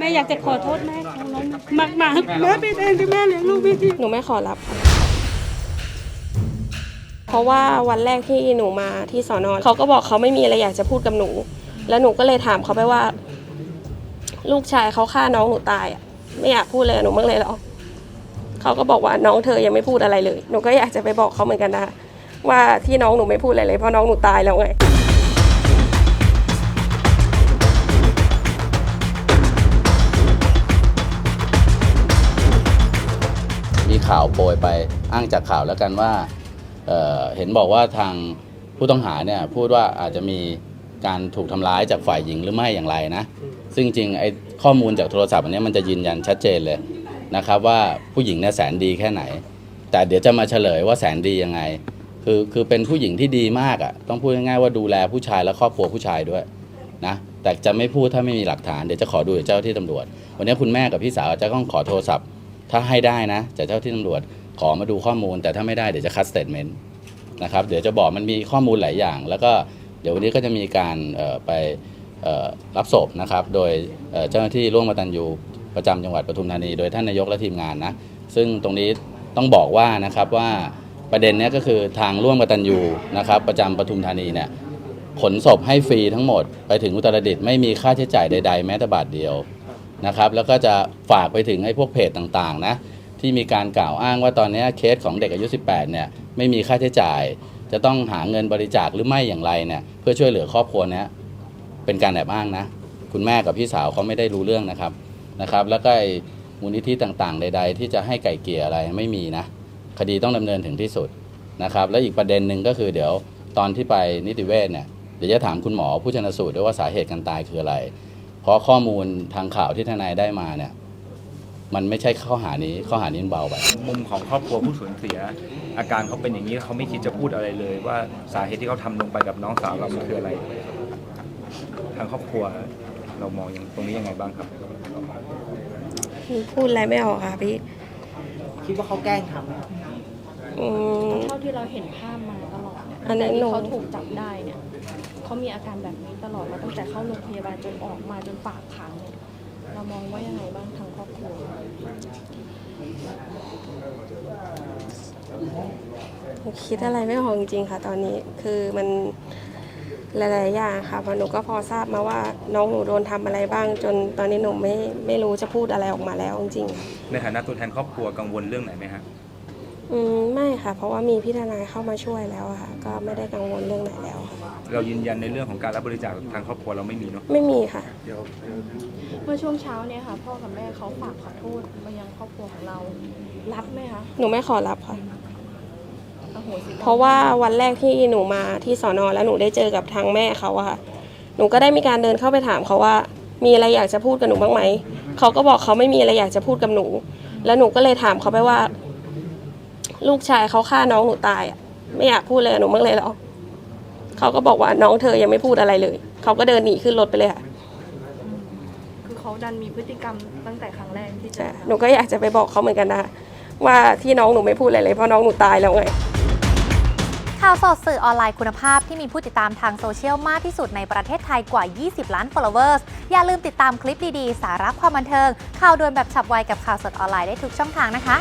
แม่อยากจะขอโทษแม่ของน้องมากมากแม่เป็นเองที่แม่เลี้ยงลูกไม่ดีหนูไม่ขอรับค่ะเพราะว่าวันแรกที่หนูมาที่สอนอเขาก็บอกเขาไม่มีอะไรอยากจะพูดกับหนู แล้วหนูก็เลยถามเขาไปว่า ลูกชายเขาฆ่าน้องหนูตายอะไม่อยากพูดเลยกับหนูบ้างเลยเหรอเขาก็บอกว่าน้องเธอยังไม่พูดอะไรเลย หนูก็อยากจะไปบอกเขาเหมือนกันนะว่าที่น้องหนูไม่พูดอะไรเลยเพราะน้องหนูตายแล้วไง ข่าวโปรยไปอ้างจากข่าวแล้วกันว่าเอ่อเห็นบอกว่าทางผู้ต้องหาเนี่ยพูดว่าอาจจะมีการถูกทำร้ายจากฝ่ายหญิงหรือไม่อย่างไรนะ ซึ่งจริงๆไอ้ข้อมูลจากโทรศัพท์อันเนี้ยมันจะยืนยันชัดเจนเลยนะครับว่าผู้หญิงเนี่ยแสนดีแค่ไหน แต่เดี๋ยวจะมาเฉลยว่าแสนดียังไง คือคือเป็นผู้หญิงที่ดีมากอะ่ะต้องพูดง่ายๆว่าดูแลผู้ชายและครอบครัวผู้ชายด้วยนะแต่จะไม่พูดถ้าไม่มีหลักฐานเดี๋ยวจะขอดูจากเจ้าที่ตำรวจ วันนี้คุณแม่กับพี่สาวจะต้องขอโทรศัพท์ ถ้าให้ได้นะจากเจ้าที่ตำรวจขอมาดูข้อมูล แต่ถ้าไม่ได้เดี๋ยวจะคัดสเต t เมนต์นะครับเดี๋ยวจะบอกมันมีข้อมูลหลายอย่าง แล้วก็เดี๋ยววันนี้ก็จะมีการไปรับศพนะครับ โดยเจ้าหน้าที่ร่วมกตันยูประจำจังหวัดปทุมธานี โดยท่านนายกและทีมงานนะซึ่งตรงนี้ต้องบอกว่านะครับว่าประเด็นนี้ก็คือทางร่วมกตันยูนะครับประจำปทุมธานีเนี่ยขนศพให้ฟรีทั้งหมดไปถึงอุตรดิตถ์ไม่มีค่าใช้จ่ายใด ๆ แม้แต่บาทเดียว นะครับแล้วก็จะฝากไปถึงไอ้พวกเพจต่างๆนะที่มีการกล่าวอ้างว่าตอนนี้เคสของเด็กอายุ 18เนี่ยไม่มีค่าใช้จ่าย จะต้องหาเงินบริจาคหรือไม่อย่างไรเนี่ยเพื่อช่วยเหลือครอบครัวเนี้ยเป็นการแอบอ้างนะ คุณแม่กับพี่สาวเขาไม่ได้รู้เรื่องนะครับนะครับ แล้วก็มูลนิธิต่างๆ ใด ๆ ที่จะให้ไก่เกี่ยอะไรไม่มีนะคดีต้องดำเนินถึงที่สุดนะครับ และอีกประเด็นหนึ่งก็คือเดี๋ยวตอนที่ไปนิติเวชเนี่ยเดี๋ยวจะถามคุณหมอผู้ชนสูตรด้วยว่าสาเหตุการตายคืออะไร เพราะข้อมูลทางข่าวที่ทนายได้มาเนี่ย มันไม่ใช่ข้อหานี้ข้อหานี้มันเบาไป มุมของครอบครัวผู้สูญเสีย อาการเขาเป็นอย่างนี้เขาไม่คิดจะพูดอะไรเลย ว่าสาเหตุที่เขาทำลงไปกับน้องสาวเรามันคืออะไร ทางครอบครัวเรามองอย่างตรงนี้ยังไงบ้างครับ พูดอะไรไม่ออกค่ะพี่ คิดว่าเขาแกล้งทำไหม อืม เท่าที่เราเห็นภาพมาตลอดเนี่ยอันนั้นแต่ที่หนูเขาถูกจับได้เนี่ยเขามีอาการแบบนี้ตลอดมาตั้งแต่เข้าโรงพยาบาลจนออกมาจนฝากขังเนี่ยเรามองว่ายังไงบ้างทางครอบครัวคิดอะไรไม่ออกจริงๆค่ะ ตอนนี้คือมันหลายๆอย่างค่ะเพราะหนูก็พอทราบมาว่าน้องหนูโดนทำอะไรบ้าง จนตอนนี้หนูไม่ไม่รู้จะพูดอะไรออกมาแล้วจริงๆในฐานะตัวแทนครอบครัวกังวลเรื่องไหนไหมฮะ อืมไม่ค่ะ เพราะว่ามีพี่ทนายเข้ามาช่วยแล้วอะค่ะ ก็ไม่ได้กังวลเรื่องไหนแล้วค่ะ เรายืนยันในเรื่องของการรับบริจาคทางครอบครัวเราไม่มีเนาะไม่มีค่ะ เมื่อช่วงเช้าเนี่ยค่ะ พ่อกับแม่เขาฝากขอโทษมายังครอบครัวของเรา รับไหมคะหนูไม่ขอรับค่ะ อโหสิกรรมเพราะว่าวันแรกที่หนูมาที่สอนอแล้วหนูได้เจอกับทางแม่เขาอะค่ะ หนูก็ได้มีการเดินเข้าไปถามเขาว่า มีอะไรอยากจะพูดกับหนูบ้างไหม เขาก็บอกเขาไม่มีอะไรอยากจะพูดกับหนู แล้วหนูก็เลยถามเขาไปว่า ลูกชายเขาฆ่าน้องหนูตายอะไม่อยากพูดเลยกับหนูบ้างเลยเหรอเขาก็บอกว่าน้องเธอยังไม่พูดอะไรเลยเขาก็เดินหนีขึ้นรถไปเลยค่ะคือเขาดันมีพฤติกรรมตั้งแต่ครั้งแรกที่เจอหนูก็อยากจะไปบอกเขาเหมือนกันนะว่าที่น้องหนูไม่พูดอะไรเลยเพราะน้องหนูตายแล้วไงข่าวสดสื่อออนไลน์คุณภาพที่มีผู้ติดตามทางโซเชียลมากที่สุดในประเทศไทยกว่า 20 ล้าน followers อย่าลืมติดตามคลิปดี ๆ สาระความบันเทิง ข่าวด่วนแบบฉับไวกับข่าวสดออนไลน์ได้ทุกช่องทางนะคะ